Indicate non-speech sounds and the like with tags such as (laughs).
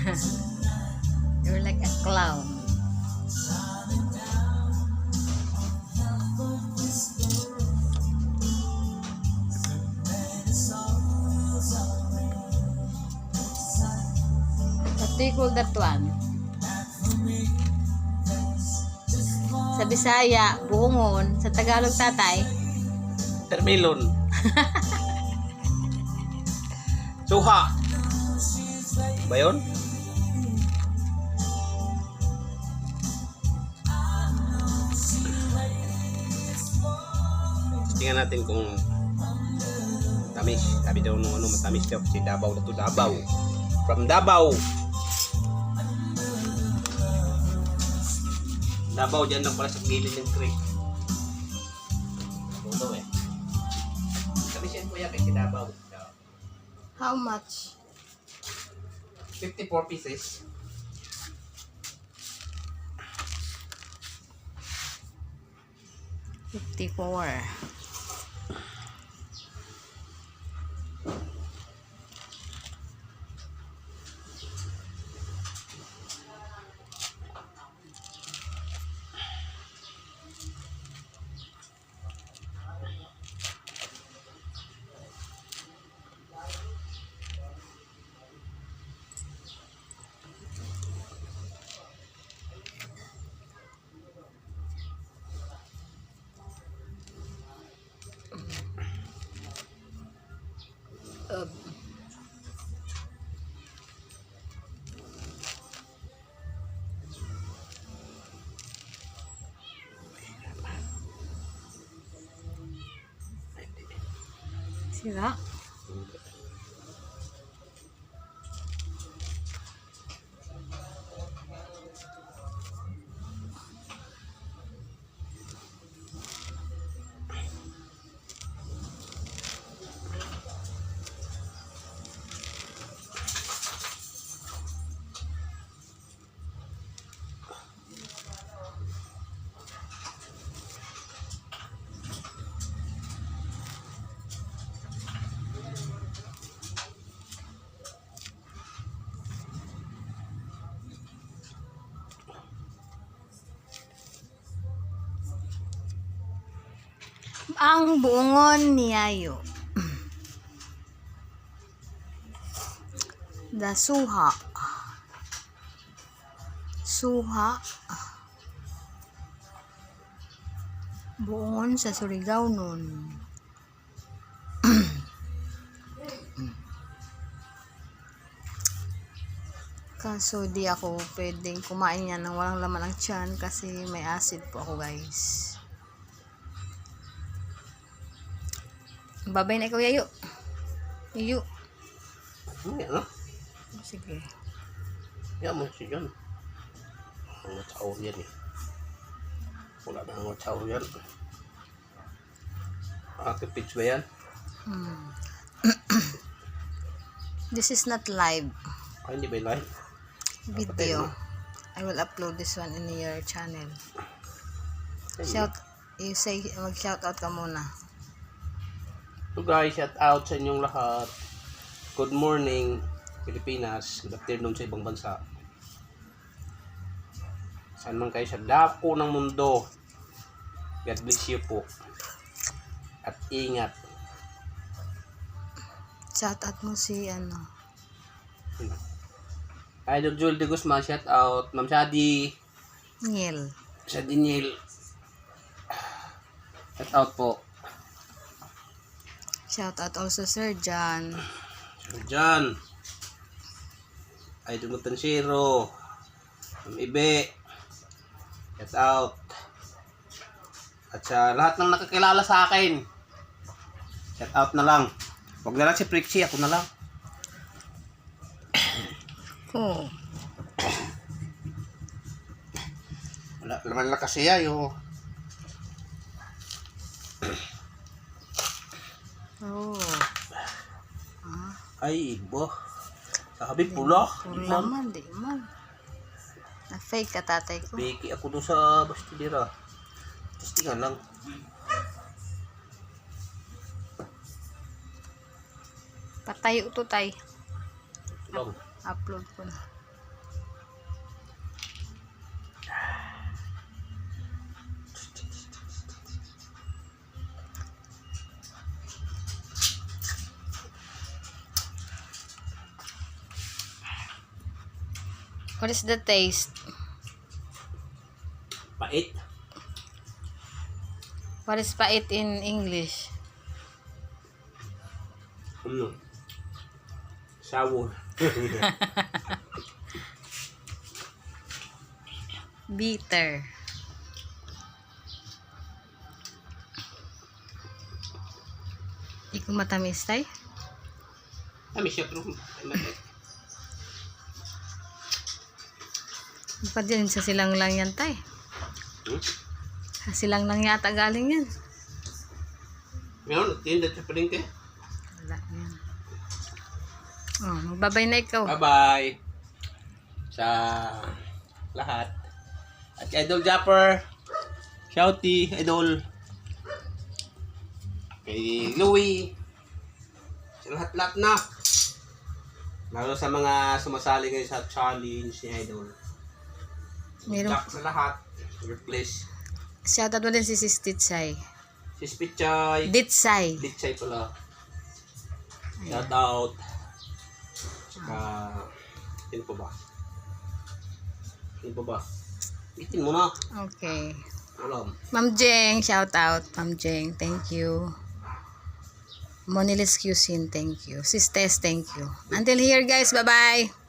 (laughs) You're like a clown. Call that one? Sa Bisaya, buongon. Sa Tagalog, tatay. Termelon. (laughs) Suha. Ba yun? Tingnan natin kung tamis. Sabi daw nung ano, matamis daw kasi Davao na to Davao. From Davao. Davao, dyan lang pala sa gilid ng creek. Davao daw eh. Tamis yan kuya kasi Davao. How much? 54 pieces. Fifty-four. ướp See that? Ang buongon ni Ayo. The suha. Suha. Buongon sa Surigao nun. Kaso di ako pwedeng kumain yan ng walang laman ng tiyan kasi may acid po ako guys. Babay na ikaw, Yayo. Yayo. Hindi ano? Sige. Yan mo siya yan. Ang tao yan eh. Wala na ang tao yan. Aking pitch ba yan? Hmm. (clears throat) This is not live Ay, hindi ba live? video. I will upload this one in your channel. Shout, you say, mag-shout out ka muna. So guys, shout out sa inyong lahat. Good morning, Pilipinas. Good afternoon sa ibang bansa. Saan man kayo sa dako ng mundo. God bless you po. At ingat. Shout out mo si, ano, Idol Joel de Guzman, shout out. Ma'am Shadi, Niel. Shadi Neil. Shout out po. Shout out also Sir John. So, dyan. Idol Mutansiro. Ma'am Ibe. Shout out. At sa lahat ng nakakilala sa akin. Shout out na lang. Huwag na lang si Prixie, ako na lang. Ko. (coughs) Wala naman lang kasi Oh. Ay, ibo. Sabi pula. Pula man, di man. Na-fake ka tatay ko. Biki ako doon sa bastidira. Testingan lang. Patayo to tay. Upload ko na. What is the taste? Pait. What is pait in English? Ano? Sour. (laughs) Bitter. Ko matamis tay. Kami siya pero mapait. Dapat din sa silang lang yan tay. Hmm? Sa silang lang yata galing yan. Meron, tinda sa palengke. Wala yan. Oh, magbabay na ikaw. Bye-bye. Sa lahat. At Idol Japper, Shouty, Idol, kay Louie, sa lahat-lahat na. Lalo sa mga sumasali ngayon sa challenge ni Idol. Meron- Jack sa lahat. Your place. Shoutout mo din si Sis Titsay. Si Spitchay. Ditsay. Ditchay pala. Shout out. Tsaka, yun po ba? Yun po ba? Itin mo na. Okay. Alam. Ma'am Jeng, shout out. Ma'am Jeng, thank you. Monilis Cusin, thank you. Sis Tess, thank you. Until here guys, bye-bye.